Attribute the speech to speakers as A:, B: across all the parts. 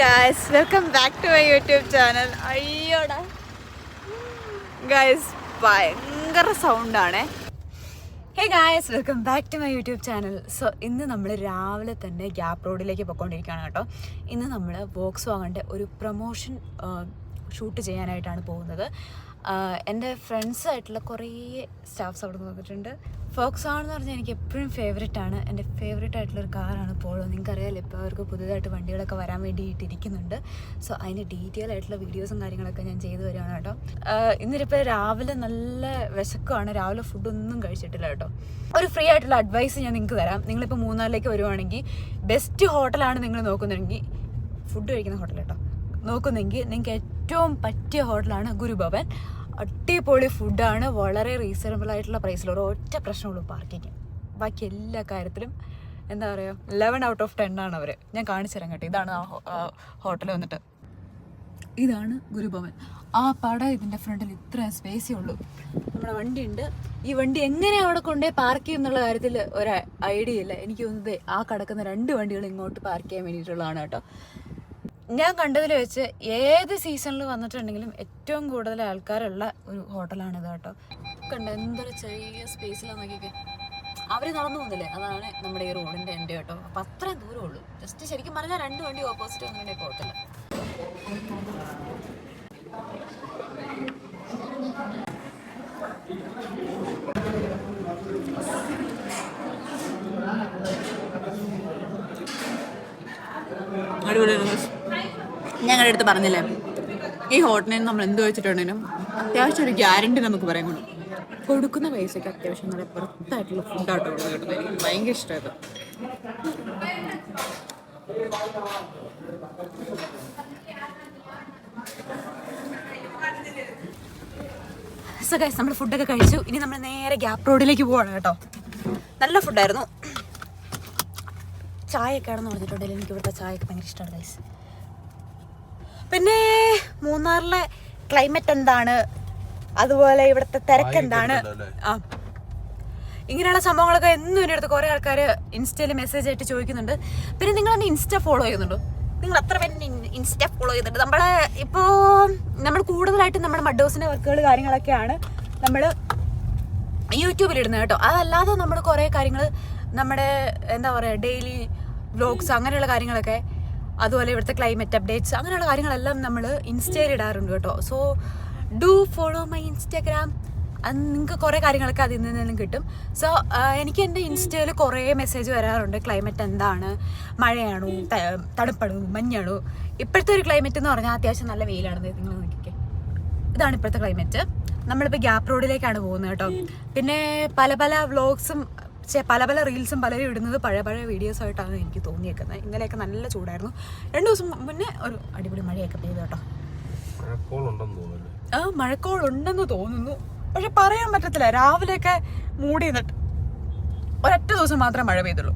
A: Guys welcome back to my YouTube channel അയ്യോടാ. Guys ഭയങ്കര സൗണ്ടാണേ hey guys welcome back to my YouTube channel so ഇന്ന് നമ്മൾ രാവിലെ തന്നെ ഗ്യാപ്പ് റോഡിലേക്ക് പോയിക്കൊണ്ടിരിക്കുകയാണ് കേട്ടോ. ഇന്ന് നമ്മൾ വോക്സ് വാങ്ങേണ്ട ഒരു പ്രൊമോഷൻ ഷൂട്ട് ചെയ്യാനായിട്ടാണ് പോകുന്നത്. എന്റെ ഫ്രണ്ട്സ് ആയിട്ടുള്ള കുറേ സ്റ്റാഫ്സ് അവിടെ നിന്ന് വന്നിട്ടുണ്ട്. ഫോക്സ് ആണെന്ന് പറഞ്ഞാൽ എനിക്ക് എപ്പോഴും ഫേവറേറ്റ് ആണ്. എന്റെ ഫേവറേറ്റ് ആയിട്ടുള്ള ഒരു കാറാണ് പോളോ നിങ്ങൾക്കറിയാലോ ഇപ്പോൾ അവർക്ക് പുതുതായിട്ട് വണ്ടികളൊക്കെ വരാൻ വേണ്ടിയിട്ടിരിക്കുന്നുണ്ട്. സോ അതിന്റെ ഡീറ്റെയിൽ ആയിട്ടുള്ള വീഡിയോസും കാര്യങ്ങളൊക്കെ ഞാൻ ചെയ്തു വരികയാണ് കേട്ടോ. ഇന്നിപ്പോൾ രാവിലെ നല്ല വിശക്കമാണ് രാവിലെ ഫുഡൊന്നും കഴിച്ചിട്ടില്ല കേട്ടോ. ഒരു ഫ്രീ ആയിട്ടുള്ള അഡ്വൈസ് ഞാൻ നിങ്ങൾക്ക് തരാം. നിങ്ങളിപ്പോൾ മൂന്നാറിലേക്ക് വരുവാണെങ്കിൽ ബെസ്റ്റ് ഹോട്ടലാണ് നിങ്ങൾ നോക്കുന്നുണ്ടെങ്കിൽ ഫുഡ് കഴിക്കുന്ന ഹോട്ടൽ കേട്ടോ. നോക്കുന്നെങ്കിൽ നിങ്ങൾക്ക് ഏറ്റവും പറ്റിയ ഹോട്ടലാണ് ഗുരുഭവൻ. അടിപൊളി ഫുഡാണ്. വളരെ റീസണബിൾ ആയിട്ടുള്ള പ്രൈസിൽ ഒരു ഒറ്റ പ്രശ്നമുള്ളൂ പാർക്കിങ് ബാക്കി എല്ലാ കാര്യത്തിലും എന്താ പറയുക ലെവൻ ഔട്ട് ഓഫ് ടെൻ ആണ് അവർ ഞാൻ കാണിച്ചു തരാം കേട്ടോ. ഇതാണ് ആ ഹോട്ടൽ വന്നിട്ട്. ഇതാണ് ഗുരുഭവൻ. ആ പട ഇതിന്റെ ഫ്രണ്ടിൽ ഇത്ര സ്പേസേ ഉള്ളൂ. നമ്മുടെ വണ്ടി ഉണ്ട് ഈ വണ്ടി എങ്ങനെ അവിടെ കൊണ്ടുപോയി പാർക്ക് ചെയ്യും എന്നുള്ള കാര്യത്തിൽ ഒരു ഐഡിയ ഇല്ല. എനിക്ക് തോന്നുന്നത് ആ കിടക്കുന്ന രണ്ട് വണ്ടികൾ ഇങ്ങോട്ട് പാർക്ക് ചെയ്യാൻ വേണ്ടിയിട്ടുള്ളതാണ് കേട്ടോ. ഞാൻ കണ്ടതിൽ വെച്ച് ഏത് സീസണിൽ വന്നിട്ടുണ്ടെങ്കിലും ഏറ്റവും കൂടുതൽ ആൾക്കാരുള്ള ഒരു ഹോട്ടലാണിത് കേട്ടോ. കണ്ട എന്തൊരു ചെറിയ സ്പേസിലാണ് നോക്കിയൊക്കെ അവർ നടന്നു പോകുന്നില്ലേ? അതാണ് നമ്മുടെ ഈ റോഡിന്റെ എന്റെ കേട്ടോ. അപ്പം അത്രയും ദൂരം ഉള്ളൂ. ജസ്റ്റ് ശരിക്കും പറഞ്ഞാൽ രണ്ട് വണ്ടി ഓപ്പോസിറ്റ് വന്നിട്ടുണ്ടെങ്കിൽ പോകത്തില്ല അടിപൊളിയാണ് ഞങ്ങളുടെ അടുത്ത് പറഞ്ഞില്ലേ ഈ ഹോട്ടലിൽ നമ്മൾ എന്ത് വെച്ചിട്ടുണ്ടെങ്കിലും അത്യാവശ്യം ഒരു ഗ്യാരണ്ടി നമുക്ക് പറയാൻ കൊണ്ട് കൊടുക്കുന്ന പൈസയ്ക്ക് അത്യാവശ്യം നല്ല പുറത്തായിട്ടുള്ള ഫുഡാട്ടോ ഇവിടെ കിട്ടുന്നത് എനിക്ക് ഭയങ്കര ഇഷ്ടമായത്. നമ്മൾ ഫുഡൊക്കെ കഴിച്ചു. ഇനി നമ്മൾ നേരെ ഗ്യാപ് റോഡിലേക്ക് പോവാണ് കേട്ടോ. നല്ല ഫുഡായിരുന്നു ചായയൊക്കെ ആണെന്ന് പറഞ്ഞിട്ടുണ്ടെങ്കിൽ എനിക്ക് ഇവിടുത്തെ ചായയൊക്കെ ഭയങ്കര ഇഷ്ടമാണ് ഗൈസ് പിന്നെ മൂന്നാറിലെ ക്ലൈമറ്റ് എന്താണ്? അതുപോലെ ഇവിടുത്തെ തിരക്ക് എന്താണ്? ആ. ഇങ്ങനെയുള്ള സംഭവങ്ങളൊക്കെ എന്നും എന്റെ അടുത്ത് കുറേ ആൾക്കാർ ഇൻസ്റ്റയിൽ മെസ്സേജ് ആയിട്ട് ചോദിക്കുന്നുണ്ട്. പിന്നെ നിങ്ങൾ എന്നെ ഇൻസ്റ്റ ഫോളോ ചെയ്യുന്നുണ്ടോ? നിങ്ങൾ അത്ര പേര് ഇൻസ്റ്റ ഫോളോ ചെയ്യുന്നുണ്ട് നമ്മളെ ഇപ്പോൾ നമ്മൾ കൂടുതലായിട്ട് നമ്മുടെ മഡോസിന്റെ വർക്കുകൾ കാര്യങ്ങളൊക്കെയാണ് നമ്മൾ യൂട്യൂബിൽ ഇടുന്നത് കേട്ടോ. അതല്ലാതെ നമ്മൾ കുറേ കാര്യങ്ങൾ നമ്മുടെ എന്താ പറയുക ഡെയിലി വ്ലോഗ്സ് അങ്ങനെയുള്ള കാര്യങ്ങളൊക്കെ അതുപോലെ ഇവിടുത്തെ ക്ലൈമറ്റ് അപ്ഡേറ്റ്സ് അങ്ങനെയുള്ള കാര്യങ്ങളെല്ലാം നമ്മൾ ഇൻസ്റ്റയിൽ ഇടാറുണ്ട് കേട്ടോ. So do follow my Instagram അത് നിങ്ങൾക്ക് കുറേ കാര്യങ്ങളൊക്കെ അതിൽ നിന്നും കിട്ടും. സോ എനിക്ക് എന്റെ ഇൻസ്റ്റയിൽ കുറേ മെസ്സേജ് വരാറുണ്ട്. ക്ലൈമറ്റ് എന്താണ്? മഴയാണോ? തണുപ്പണോ? മഞ്ഞാണോ? ഇപ്പോഴത്തെ ഒരു ക്ലൈമറ്റ് എന്ന് പറഞ്ഞാൽ അത്യാവശ്യം നല്ല വെയിലാണ്. നിങ്ങൾ നോക്കിക്കേ. ഇതാണ് ഇപ്പോഴത്തെ ക്ലൈമറ്റ് നമ്മളിപ്പോൾ ഗ്യാപ്പ് റോഡിലേക്കാണ് പോകുന്നത് കേട്ടോ. പിന്നെ പല പല വ്ളോഗ്സും പല പല റീൽസും പലരും ഇടുന്നത് പഴയ പഴയ വീഡിയോസ് ആയിട്ടാണ് എനിക്ക് തോന്നിയേക്കുന്നത്. ഇന്നലെയൊക്കെ നല്ല ചൂടായിരുന്നു. രണ്ട് ദിവസം മുന്നേ ഒരു അടിപൊളി മഴയൊക്കെ പെയ്തു കേട്ടോ. ആ മഴക്കോളുണ്ടെന്ന് തോന്നുന്നു. പക്ഷെ പറയാൻ പറ്റത്തില്ല. രാവിലെയൊക്കെ മൂടി നിന്നിട്ട് ഒരൊറ്റ ദിവസം മാത്രമേ മഴ പെയ്തുള്ളൂ.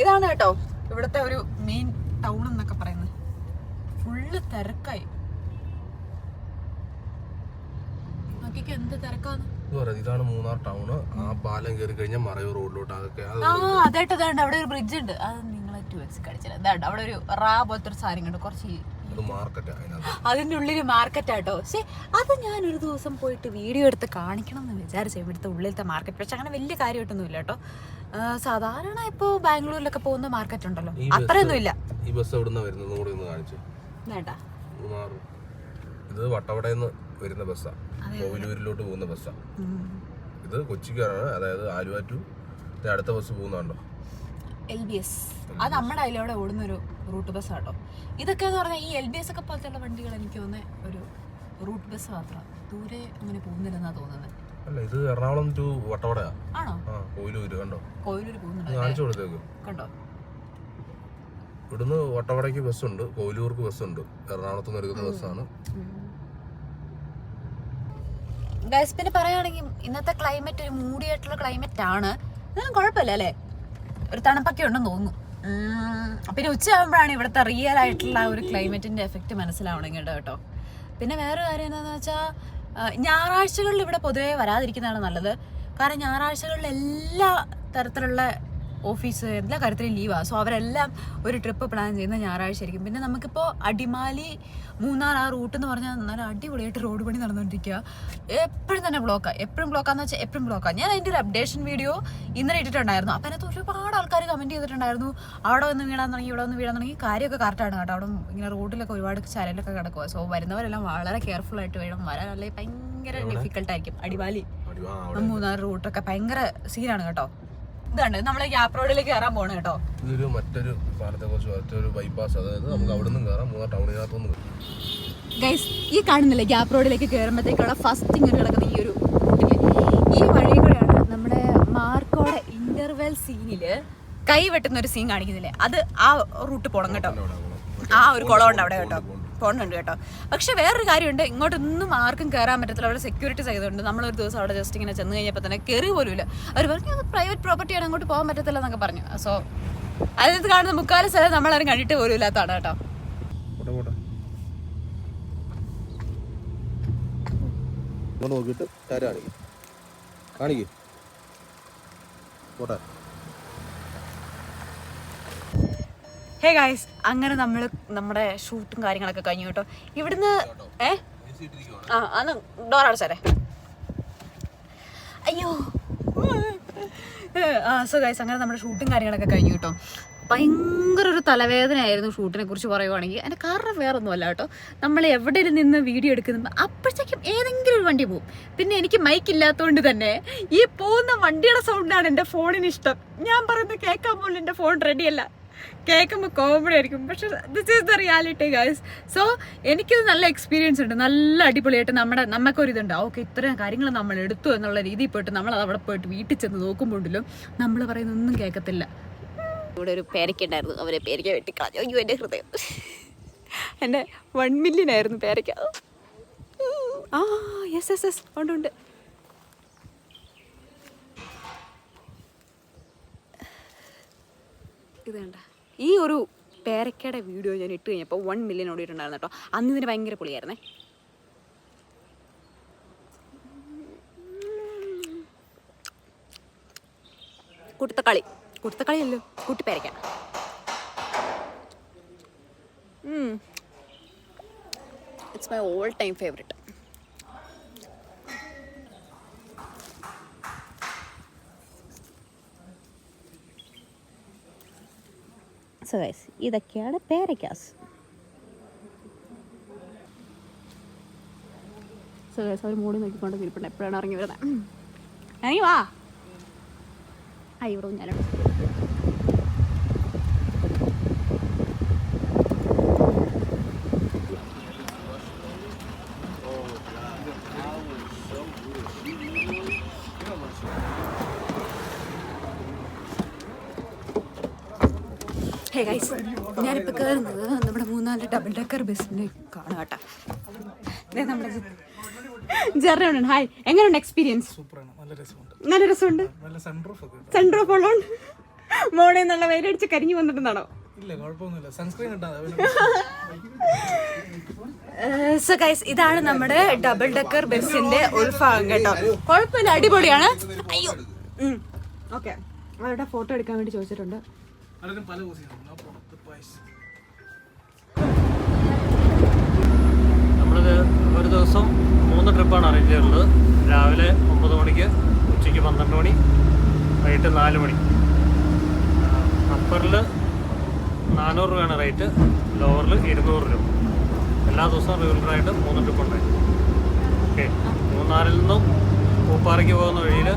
A: ഇതാണ് കേട്ടോ ഇവിടുത്തെ ഒരു മെയിൻ ടൗൺ എന്നൊക്കെ പറയുന്നത്. ഫുള്ള് തിരക്കായി. നോക്കിക്ക് എന്ത് തിരക്കാന്ന്.
B: ഇത് പറയാം ഇതാണ് മൂന്നാർ ടൗൺ ആ പാലം കയറി കഴിഞ്ഞാൽ മറയൂർ റോഡിലോട്ട് അതൊക്കെ അത്
A: ആ അതായിട്ട് അതാണ്ട് അവിടെ ഒരു ബ്രിഡ്ജ് ഉണ്ട്. അത് നിങ്ങളെ ടു വെച്ച് കടിച്ചില്ല അതാണ്ട് അവിടെ ഒരു റാ പോലത്തെ ഒരു സാധനം കണ്ട്. കുറച്ച്
B: അത് മാർക്കറ്റ്
A: അതിന്റെ ഉള്ളിൽ മാർക്കറ്റ് ആട്ടോ പക്ഷേ അത് ഞാൻ ഒരു ദിവസം പോയിട്ട് വീഡിയോ എടുത്ത് കാണിക്കണം എന്ന് വിചാരിച്ചു ഇവിടുത്തെ ഉള്ളിലത്തെ മാർക്കറ്റ് പക്ഷെ അങ്ങനെ വലിയ കാര്യമായിട്ടൊന്നും ഇല്ല കേട്ടോ സാധാരണ ഇപ്പോ ബാംഗ്ലൂരിലൊക്കെ പോകുന്ന മാർക്കറ്റ് ഉണ്ടല്ലോ. അത്രയൊന്നും ഇല്ല
B: ഈ ബസ് എവിടുന്ന വരുന്നത്? കൂടി ഒന്ന് കാണിച്ചു.
A: വേണ്ട.
B: ഇത് വട്ടവടയിൽ നിന്ന് വരുന്ന ബസ്സാണ് കോവിലൂരിലോട്ട് പോകുന്ന ബസ്സാണ് ഇത് കൊച്ചിക്കാരാണ് അതായത് ആലുവ ടു അടുത്ത ബസ് പോകുന്നുണ്ടോ
A: എൽ ബി എസ്. അത് നമ്മുടെ അതിലൂടെ ഓടുന്ന ഒരു റൂട്ട് ബസ് ആട്ടോ ഇതൊക്കെ എന്ന് പറഞ്ഞാൽ ഈ എൽ ബി എസ് ഒക്കെ പോലത്തെ വണ്ടികൾ എനിക്ക് തോന്നുന്നത് ഒരു റൂട്ട് ബസ് മാത്രമാണ് ദൂരെ അങ്ങനെ പോകുന്നില്ലെന്നാ തോന്നുന്നത്
B: അല്ല ഇത് എറണാകുളം ടു വട്ടവടയാ.
A: ആണോ?
B: ആ കോവിലൂര് കണ്ടോ?
A: പോകുന്നുണ്ട്
B: കാണിച്ചു കൊടുത്തേക്ക്.
A: കണ്ടോ?
B: ഇവിടുന്ന് വട്ടവടയ്ക്ക് ബസ്സുണ്ട്. കോവിലൂർക്ക് ബസ്സുണ്ട്. എറണാകുളത്ത് നിന്ന് എടുക്കുന്ന ബസ്സാണ്.
A: ഗൈസ് പിന്നെ പറയുകയാണെങ്കിൽ ഇന്നത്തെ ക്ലൈമറ്റ് ഒരു മൂടിയായിട്ടുള്ള ക്ലൈമറ്റ് ആണ്. എന്നാലും കുഴപ്പമില്ല അല്ലേ? ഒരു തണുപ്പൊക്കെ ഉണ്ടെന്ന് തോന്നുന്നു. പിന്നെ ഉച്ചയാകുമ്പോഴാണ് ഇവിടുത്തെ റിയൽ ആയിട്ടുള്ള ഒരു ക്ലൈമറ്റിന്റെ എഫക്റ്റ് മനസ്സിലാവണമെങ്കിൽ കേട്ടോ. പിന്നെ വേറൊരു കാര്യം എന്താണെന്ന് വെച്ചാൽ ഞായറാഴ്ചകളിൽ ഇവിടെ പൊതുവേ വരാതിരിക്കുന്നതാണ് നല്ലത്. കാരണം ഞായറാഴ്ചകളിൽ എല്ലാ തരത്തിലുള്ള ഓഫീസ് എല്ലാ കാര്യത്തിലും ലീവാണ് സോ അവരെല്ലാം ഒരു ട്രിപ്പ് പ്ലാൻ ചെയ്യുന്ന ഞായറാഴ്ച ആയിരിക്കും. പിന്നെ നമുക്കിപ്പോൾ അടിമാലി മൂന്നാർ ആ റൂട്ട് എന്ന് പറഞ്ഞാൽ നല്ല അടിപൊളിയായിട്ട് റോഡ് പണി നടന്നുകൊണ്ടിരിക്കുക എപ്പോഴും തന്നെ ബ്ലോക്കാണ് എപ്പോഴും ബ്ലോക്കാന്ന് വെച്ചാൽ എപ്പോഴും ബ്ലോക്കാണ് ഞാൻ അതിന്റെ ഒരു അപ്ഡേഷൻ വീഡിയോ ഇന്നലെ ഇട്ടിട്ടുണ്ടായിരുന്നു. അപ്പം അതിനകത്ത് ഒരുപാട് ആൾക്കാർ കമന്റ് ചെയ്തിട്ടുണ്ടായിരുന്നു. അവിടെ ഒന്ന് വീണാൻ തുടങ്ങി ഇവിടെ ഒന്ന് വീണാൻ തുടങ്ങി കാര്യമൊക്കെ കറക്റ്റാണ് കേട്ടോ. അവിടെ ഇങ്ങനെ റോഡിലൊക്കെ ഒരുപാട് ചരലൊക്കെ കിടക്കുക സോ വരുന്നവരെല്ലാം വളരെ കെയർഫുൾ ആയിട്ട് വേണം. വരാൻ അല്ലെങ്കിൽ ഭയങ്കര ഡിഫിക്കൽട്ടായിരിക്കും അടിമാലി. മൂന്നാർ റൂട്ടൊക്കെ ഭയങ്കര സീനാണ് കേട്ടോ. ഇതാണ്. നമ്മളെ ഗ്യാപ് റോഡിലേക്ക് കയറാൻ പോണ കേട്ടോ.
B: ഇതൊരു മറ്റൊരു പാലത്തെ കുറിച്ച് മറ്റൊരു ബൈപ്പാസ് അതായത് നമുക്ക് അവിടെ നിന്നും കയറാം മൂന്നാർ ടൗണിനകത്തുനിന്ന്
A: ഗൈസ് ഈ കാണുന്നില്ലേ ഗ്യാപ് റോഡിലേക്ക് കയറുമ്പോഴത്തേക്കുള്ള ഫസ്റ്റ് ഇങ്ങനെ കിടക്കുന്ന ഈ ഒരു ഈ വഴി കൂടെയാണ് നമ്മുടെ മാർക്കോടെ ഇന്റർവെൽ സീനിൽ കൈ വെട്ടുന്ന ഒരു സീൻ കാണിക്കുന്നില്ലേ? അത് ആ റൂട്ട് പോണം കേട്ടോ. ആ ഒരു കുളം ഉണ്ട് അവിടെ കേട്ടോ. പോകുന്നുണ്ട് കേട്ടോ. പക്ഷെ വേറൊരു കാര്യമുണ്ട്. ഇങ്ങോട്ടൊന്നും ആർക്കും കയറാൻ പറ്റത്തില്ല. അവിടെ സെക്യൂരിറ്റി ചെയ്തുകൊണ്ട് നമ്മളൊരു ദിവസം അവിടെ ജസ്റ്റ് ഇങ്ങനെ ചെന്ന് കഴിഞ്ഞപ്പോൾ തന്നെ കയറി പോലുമില്ല. അവർ പറഞ്ഞു അത് പ്രൈവറ്റ് പ്രോപ്പർട്ടിയാണ് അങ്ങോട്ട് പോകാൻ പറ്റത്തില്ല എന്നൊക്കെ പറഞ്ഞു. സോ അതിനകത്ത് കാണുന്ന മുക്കാല സ്ഥലം നമ്മളാരും കണ്ടിട്ട് പോലും ഇല്ലാത്തതാണ് കേട്ടോ.
B: നോക്കിയിട്ട് കാണിക്കേ. പോട്ടെ.
A: ഹേ ഗായ്സ് അങ്ങനെ നമ്മൾ നമ്മുടെ ഷൂട്ടും കാര്യങ്ങളൊക്കെ കഴിഞ്ഞു കേട്ടോ. ഇവിടുന്ന് ഏ? ആ അന്ന് ഡോർ അടച്ചാരെ അയ്യോ. ആ സോ ഗൈസ് അങ്ങനെ നമ്മുടെ ഷൂട്ടും കാര്യങ്ങളൊക്കെ കഴിഞ്ഞു കേട്ടോ. ഭയങ്കര ഒരു തലവേദനയായിരുന്നു ഷൂട്ടിനെ കുറിച്ച് പറയുവാണെങ്കിൽ. അതിന്റെ കാരണം വേറെ ഒന്നുമല്ല കേട്ടോ. നമ്മൾ എവിടെ നിന്ന് വീഡിയോ എടുക്കുന്നു അപ്പോഴത്തേക്കും ഏതെങ്കിലും ഒരു വണ്ടി പോകും പിന്നെ എനിക്ക് മൈക്ക് ഇല്ലാത്തതുകൊണ്ട് തന്നെ ഈ പോകുന്ന വണ്ടിയുടെ സൗണ്ടാണ് എന്റെ ഫോണിന് ഇഷ്ടം. ഞാൻ പറയുന്നത് കേൾക്കാൻ പോലും എന്റെ ഫോൺ റെഡിയല്ല കേൾക്കുമ്പോൾ കോമഡി ആയിരിക്കും. പക്ഷെ this is the reality guys so എനിക്കിത് നല്ല എക്സ്പീരിയൻസ് ഉണ്ട്. നല്ല അടിപൊളിയായിട്ട് നമ്മുടെ നമുക്കൊരു ഇതുണ്ട് ഓക്കെ ഇത്രയും കാര്യങ്ങൾ നമ്മൾ എടുത്തു എന്നുള്ള രീതിയിൽ പോയിട്ട് നമ്മൾ അത് അവിടെ പോയിട്ട് വീട്ടിൽ ചെന്ന് നോക്കുമ്പോണ്ടല്ലോ നമ്മൾ പറയുന്ന ഒന്നും കേൾക്കത്തില്ല. ഇവിടെ ഒരു പേരക്കുണ്ടായിരുന്നു അവരെ അവരെ വെട്ടി കളഞ്ഞു. അയ്യോ എന്റെ ഹൃദയം. എന്റെ വൺ മില്യൺ ആയിരുന്നു പേരക്ക. ആ യെസ് യെസ് യെസ് ഉണ്ട് ഉണ്ട്. ഇത് ഈ ഒരു പേരക്കയുടെ വീഡിയോ ഞാൻ ഇട്ട് കഴിഞ്ഞപ്പോൾ വൺ മില്യൺ ഓടിയിട്ടുണ്ടായിരുന്നു കേട്ടോ. അന്ന് ഇതിന് ഭയങ്കര പൊളിയായിരുന്നേ. കുട്ടത്തക്കളി കുട്ടത്തക്കളിയല്ലോ കുട്ടിപ്പേരക്ക it's my all time favourite so guys ഇതൊക്കെയാണ് പേരയ്ക്കാസ്. സോ ഗൈസ് അവർ മൂടി നോക്കിക്കൊണ്ട് ഇരിപ്പുണ്ട് എപ്പോഴാണ് ഇറങ്ങി വരുന്നത്? ഇറങ്ങി വാ. ഇവിടെ ഹേ ഗൈസ് ഞാനിപ്പോൾ കയറുന്നത് നമ്മുടെ മൂന്നാൽ ഡബിൾ ഡെക്കർ ബസ്സിന്റെ കാണാം കേട്ടോ. നമ്മുടെ ജെറിനുണ്ട് ഹായ് എങ്ങനെയുണ്ട് എക്സ്പീരിയൻസ്
C: നല്ല രസമുണ്ട്.
A: നല്ല
C: നല്ല
A: സെൻട്രൽ ഓഫ് ഉള്ളതുകൊണ്ട് മോളിൽ നിന്നുള്ള വെയിലടിച്ച് കരിഞ്ഞു വന്നിട്ടുണ്ടാണോ? സോ ഗൈസ് ഇതാണ് നമ്മുടെ ഡബിൾ ഡെക്കർ ബസ്സിന്റെ ഉൾഭാഗം കേട്ടോ. കുഴപ്പമില്ല അടിപൊളിയാണ്. അയ്യോ. ഓക്കെ അവരുടെ ഫോട്ടോ എടുക്കാൻ വേണ്ടി ചോദിച്ചിട്ടുണ്ട്.
C: പലരും പല പ്രോബ്ലം പൈസ.
D: നമ്മളിത് ഒരു ദിവസം മൂന്ന് ട്രിപ്പാണ് അറേഞ്ച് ചെയ്തിട്ടുള്ളത്. രാവിലെ ഒമ്പത് മണിക്ക് ഉച്ചയ്ക്ക് പന്ത്രണ്ട് മണി വൈകിട്ട് നാല് മണി. അപ്പറിൽ നാനൂറ് രൂപയാണ് റേറ്റ് ലോവറിൽ ഇരുന്നൂറ് രൂപ. എല്ലാ ദിവസവും റെഗുലറായിട്ട് മൂന്ന് ട്രിപ്പ് ഉണ്ടായി ഓക്കെ. മൂന്നാറിൽ നിന്നും പൂപ്പാറയ്ക്ക് പോകുന്ന വഴിയിൽ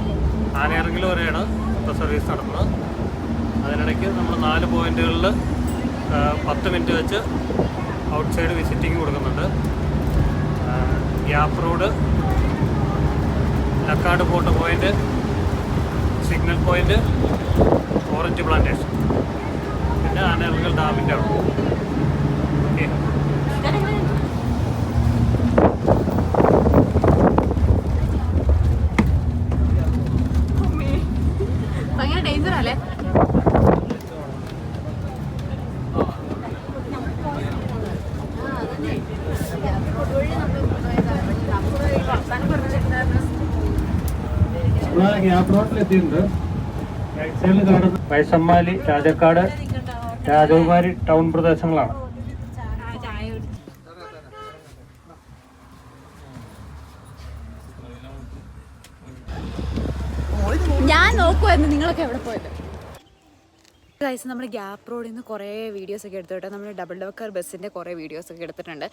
D: ആനയിറങ്ങിൽ വരെയാണ് ഇപ്പോൾ സർവീസ് നടത്തുന്നത് അതിനിടയ്ക്ക് നമ്മൾ നാല് പോയിന്റുകളിൽ പത്ത് മിനിറ്റ് വെച്ച് ഔട്ട് സൈഡ് വിസിറ്റിംഗ് കൊടുക്കുന്നുണ്ട്. Gap road Lakkad Potta point signal point orange plantation. പിന്നെ ആനകൾ ഡാമിന്റെ അവിടെ ഓക്കെ
A: ഭയങ്കര ഡേഞ്ചർ അല്ലേ
D: സൈഡിൽ വയസ്സമ്മാലി രാജക്കാട് രാജകുമാരി ടൗൺ പ്രദേശങ്ങളാണ്.
A: ഞാൻ നോക്കുമായിരുന്നു നിങ്ങളൊക്കെ എവിടെ പോയത്? ഗൈസ് നമ്മൾ ഗ്യാപ്പ് റോഡിൽ നിന്ന് കുറേ വീഡിയോസ് ഒക്കെ എടുത്തിട്ട് നമ്മൾ ഡബിൾ ഡോക്കർ ബസ്സിന്റെ കുറേ വീഡിയോസ് ഒക്കെ എടുത്തിട്ടുണ്ട്.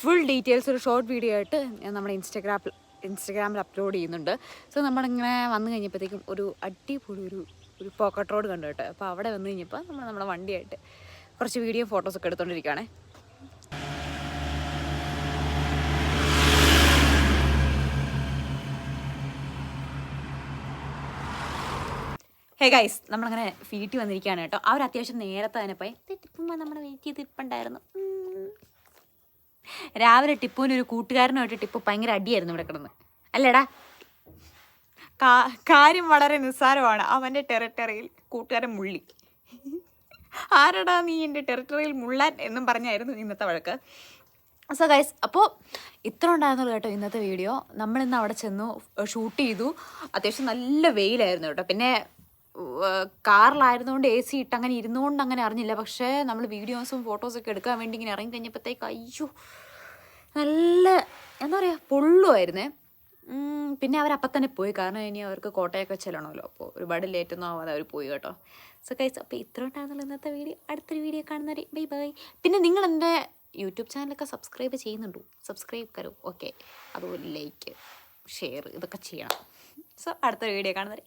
A: ഫുൾ ഡീറ്റെയിൽസ് ഒരു ഷോർട്ട് വീഡിയോ ആയിട്ട് ഞാൻ നമ്മുടെ ഇൻസ്റ്റഗ്രാമിൽ ഇൻസ്റ്റഗ്രാമിൽ അപ്ലോഡ് ചെയ്യുന്നുണ്ട്. സോ നമ്മളിങ്ങനെ വന്നു കഴിഞ്ഞപ്പോഴത്തേക്കും ഒരു അടിപൊളി ഒരു ഒരു പോക്കറ്റ് റോഡ് കണ്ടു കേട്ടോ. അപ്പോൾ അവിടെ വന്നു കഴിഞ്ഞപ്പോൾ നമ്മൾ നമ്മുടെ വണ്ടിയായിട്ട് കുറച്ച് വീഡിയോ ഫോട്ടോസൊക്കെ എടുത്തുകൊണ്ടിരിക്കുകയാണേ ഹേ ഗൈസ് നമ്മളങ്ങനെ വീട്ടിൽ വന്നിരിക്കുകയാണ് കേട്ടോ. അവർ അത്യാവശ്യം നേരത്തെ തന്നെ പോയി. ടിപ്പുമ്പോൾ നമ്മുടെ വെയിറ്റ് ചെയ്ത്. രാവിലെ ടിപ്പുവിന് ഒരു കൂട്ടുകാരനുമായിട്ട് ടിപ്പു ഭയങ്കര അടിയായിരുന്നു ഇവിടെ കിടന്ന്. അല്ലേടാ? കാര്യം വളരെ നിസ്സാരമാണ്. അവന്റെ ടെറിട്ടറിയിൽ കൂട്ടുകാരൻ മുള്ളി. ആരടാ നീ എന്റെ ടെറിട്ടറിയിൽ മുള്ളാൻ എന്നും പറഞ്ഞായിരുന്നു ഇന്നത്തെ വഴക്ക്? സോ ഗൈസ് അപ്പോൾ ഇത്ര ഉണ്ടായിരുന്നുള്ളൂ കേട്ടോ ഇന്നത്തെ വീഡിയോ നമ്മളിന്ന് അവിടെ ചെന്നു ഷൂട്ട് ചെയ്തു. അത്യാവശ്യം നല്ല വെയിലായിരുന്നു കേട്ടോ. പിന്നെ കാറിലായിരുന്നുകൊണ്ട് എ സി ഇട്ട് അങ്ങനെ ഇരുന്നുകൊണ്ട് അങ്ങനെ അറിഞ്ഞില്ല. പക്ഷേ നമ്മൾ വീഡിയോസും ഫോട്ടോസൊക്കെ എടുക്കാൻ വേണ്ടി ഇങ്ങനെ ഇറങ്ങി കഴിഞ്ഞപ്പോഴത്തേക്ക് അയ്യോ നല്ല എന്താ പറയുക പൊള്ളുമായിരുന്നേ പിന്നെ അവർ അപ്പം തന്നെ പോയി. കാരണം ഇനി അവർക്ക് കോട്ടയൊക്കെ ചെല്ലണമല്ലോ. അപ്പോൾ ഒരുപാട് ലേറ്റ് ഒന്നും ആവാതെ അവർ പോയി കേട്ടോ. സോ കൈസ് അപ്പോൾ ഇത്ര ഉണ്ടായിരുന്നല്ലോ ഇന്നത്തെ വീഡിയോ. അടുത്തൊരു വീഡിയോ കാണുന്നവരെ ബൈ ബൈ പിന്നെ നിങ്ങൾ എന്റെ യൂട്യൂബ് ചാനലൊക്കെ സബ്സ്ക്രൈബ് ചെയ്യുന്നുണ്ടോ? സബ്സ്ക്രൈബ് കരു? ഓക്കെ അതുപോലെ ലൈക്ക് ഷെയർ ഇതൊക്കെ ചെയ്യണം. സോ അടുത്തൊരു വീഡിയോ കാണുന്നവരെ